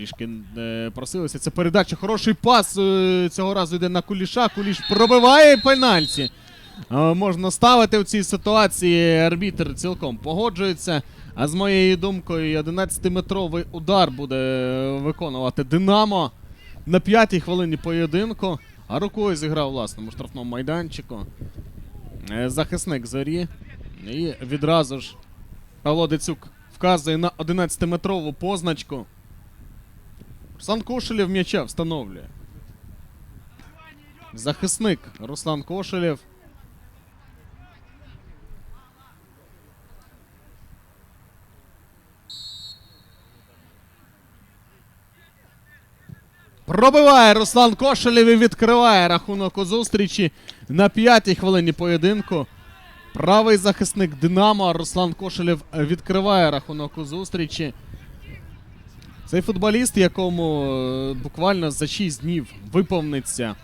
трішки е, просилися. Це передача. Хороший пас е, цього разу йде на Куліша. Куліш пробиває пенальті. Е, можна ставити в цій ситуації. Арбітр цілком погоджується. А з моєю думкою, 11-метровий удар буде виконувати Динамо на п'ятій хвилині поєдинку. А рукою зіграв власному штрафному майданчику. Захисник зорі. І відразу ж Павло Децюк вказує на 11-метрову позначку. Руслан Кошелєв м'яча встановлює. Захисник Руслан Кошелєв. Пробиває Руслан Кошелєв і відкриває рахунок у зустрічі на п'ятій хвилині поєдинку. Правий захисник Динамо Руслан Кошелєв відкриває рахунок у зустрічі. Цей футболіст, якому е, буквально за 6 днів виповниться